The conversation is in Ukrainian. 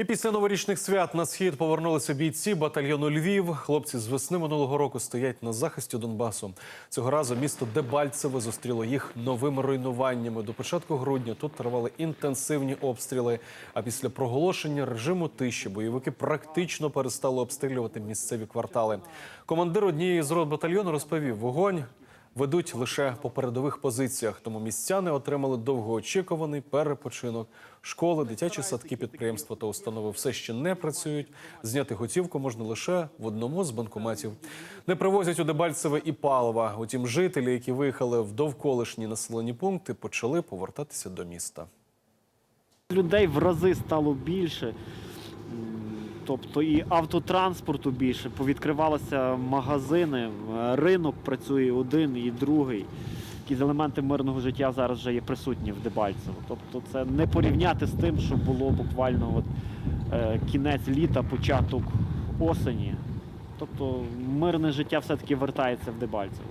І після новорічних свят на схід повернулися бійці батальйону Львів. Хлопці з весни минулого року стоять на захисті Донбасу. Цього разу місто Дебальцеве зустріло їх новими руйнуваннями. До початку грудня тут тривали інтенсивні обстріли. А після проголошення режиму тиші бойовики практично перестали обстрілювати місцеві квартали. Командир однієї з рот батальйону розповів: вогонь ведуть лише по передових позиціях, тому містяни отримали довгоочікуваний перепочинок. Школи, дитячі садки, підприємства та установи все ще не працюють. Зняти готівку можна лише в одному з банкоматів. Не привозять у Дебальцеве і палива. Утім, жителі, які виїхали в довколишні населені пункти, почали повертатися до міста. Людей в рази стало більше, тобто і автотранспорту більше, повідкривалися магазини, е, ринок працює один і другий. Якісь елементи мирного життя зараз вже є присутні в Дебальцево. Тобто це не порівняти з тим, що було буквально от, е, кінець літа, початок осені. Тобто мирне життя все-таки вертається в Дебальцево.